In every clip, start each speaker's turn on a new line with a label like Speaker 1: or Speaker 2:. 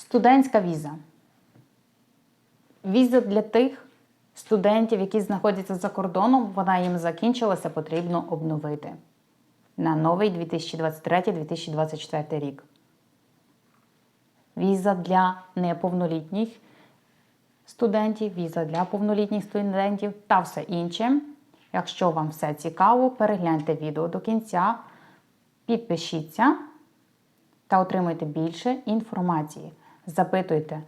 Speaker 1: Студентська віза. Віза для тих студентів, які знаходяться за кордоном, вона їм закінчилася, потрібно обновити на новий 2023-2024 рік. Віза для неповнолітніх студентів, віза для повнолітніх студентів та все інше. Якщо вам все цікаво, перегляньте відео до кінця, підпишіться та отримуйте більше інформації. Запитуйте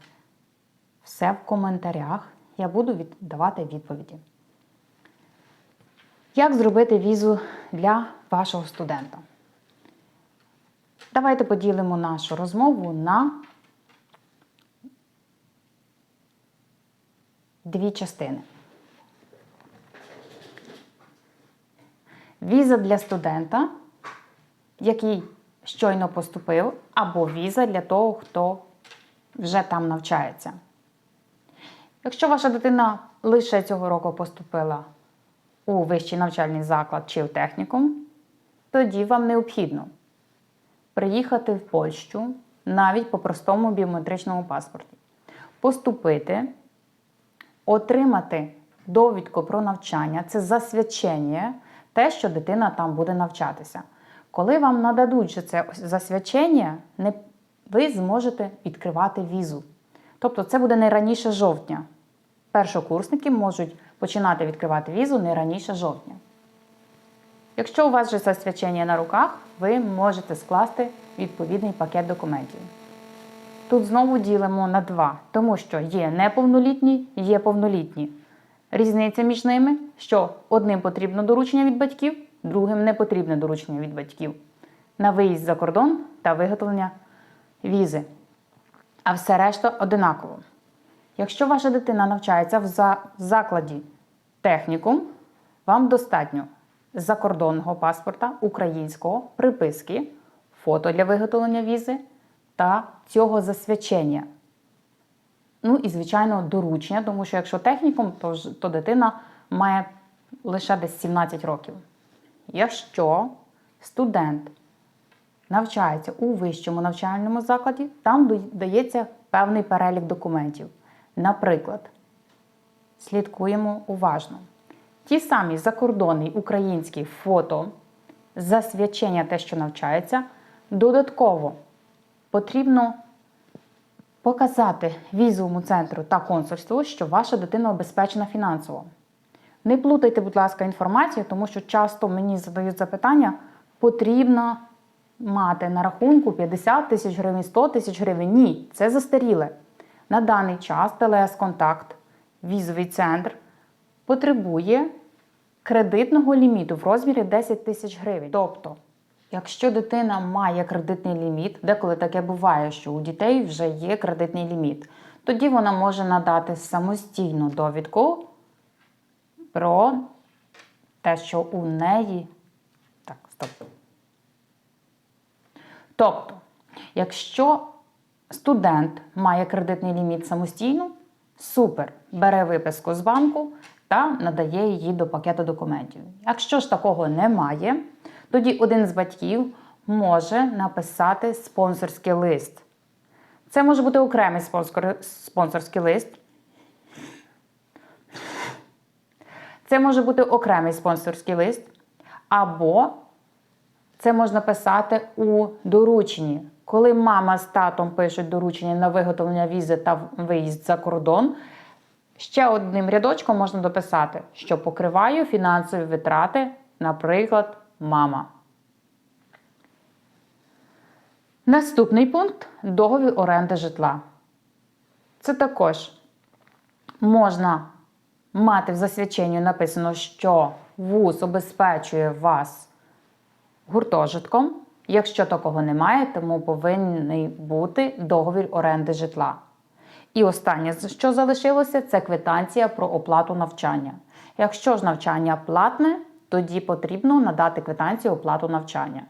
Speaker 1: все в коментарях. Я буду давати відповіді. Як зробити візу для вашого студента? Давайте поділимо нашу розмову на дві частини. Віза для студента, який щойно поступив, або віза для того, хто вже там навчається. Якщо ваша дитина лише цього року поступила у вищий навчальний заклад чи в технікум, тоді вам необхідно приїхати в Польщу навіть по простому біометричному паспорті, поступити, отримати довідку про навчання, це засвідчення, те, що дитина там буде навчатися. Коли вам нададуть це засвідчення, не, ви зможете відкривати візу. Тобто це буде не раніше жовтня. Першокурсники можуть починати відкривати візу не раніше жовтня. Якщо у вас вже засвідчення на руках, ви можете скласти відповідний пакет документів. Тут знову ділимо на два, тому що є неповнолітні, є повнолітні. Різниця між ними, що одним потрібно доручення від батьків, другим не потрібне доручення від батьків на виїзд за кордон та виготовлення візи. А все решта одинаково. Якщо ваша дитина навчається в за- закладі технікум, вам достатньо закордонного паспорта, українського, приписки, фото для виготовлення візи та цього засвідчення. Ну і, звичайно, доручення, тому що якщо технікум, то, то дитина має лише десь 17 років. Якщо студент навчається у вищому навчальному закладі, там дається певний перелік документів. Наприклад, слідкуємо уважно. Ті самі закордонний український фото, засвідчення те, що навчається, додатково потрібно показати візовому центру та консульству, що ваша дитина обезпечена фінансово. Не плутайте, будь ласка, інформацію, тому що часто мені задають запитання, потрібно мати на рахунку 50 тисяч гривень, 100 тисяч гривень. Ні, це застаріле. На даний час ТЛС Контакт, візовий центр, потребує кредитного ліміту в розмірі 10 тисяч гривень. Тобто, якщо дитина має кредитний ліміт, деколи таке буває, що у дітей вже є кредитний ліміт, тоді вона може надати самостійну довідку про те, що у неї. Так, стоп. Тобто, якщо студент має кредитний ліміт самостійно, супер, бере виписку з банку та надає її до пакету документів. Якщо ж такого немає, тоді один з батьків може написати спонсорський лист. Це може бути окремий спонсор- спонсорський лист. Це може бути окремий спонсорський лист, або це можна писати у дорученні. Коли мама з татом пишуть доручення на виготовлення візи та виїзд за кордон, ще одним рядочком можна дописати, що покриваю фінансові витрати, наприклад, мама. Наступний пункт договір оренди житла. Це також можна мати в засвідченні написано, що ВУЗ обезпечує вас гуртожитком. Якщо такого немає, тому повинен бути договір оренди житла. І останнє, що залишилося, це квитанція про оплату навчання. Якщо ж навчання платне, тоді потрібно надати квитанцію оплату навчання.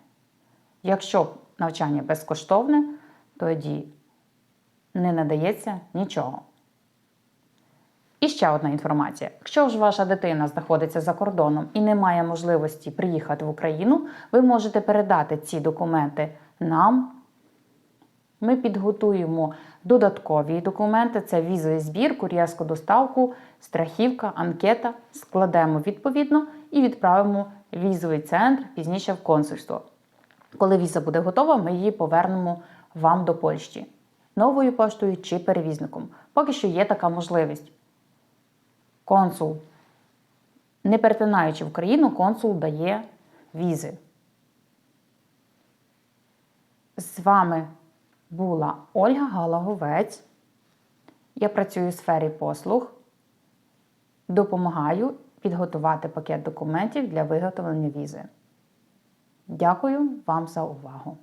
Speaker 1: Якщо навчання безкоштовне, тоді не надається нічого. І ще одна інформація: якщо ж ваша дитина знаходиться за кордоном і не має можливості приїхати в Україну, ви можете передати ці документи нам Ми підготуємо додаткові документи: це візовий збір, кур'єрську доставку, страхівка, анкета. Складемо відповідно і відправимо візовий центр пізніше в консульство. Коли віза буде готова, ми її повернемо вам до Польщі новою поштою чи перевізником. Поки що є така можливість. Консул, не перетинаючи в країну, консул дає візи. З вами була Ольга Галаговець. Я працюю у сфері послуг. Допомагаю підготувати пакет документів для виготовлення візи. Дякую вам за увагу!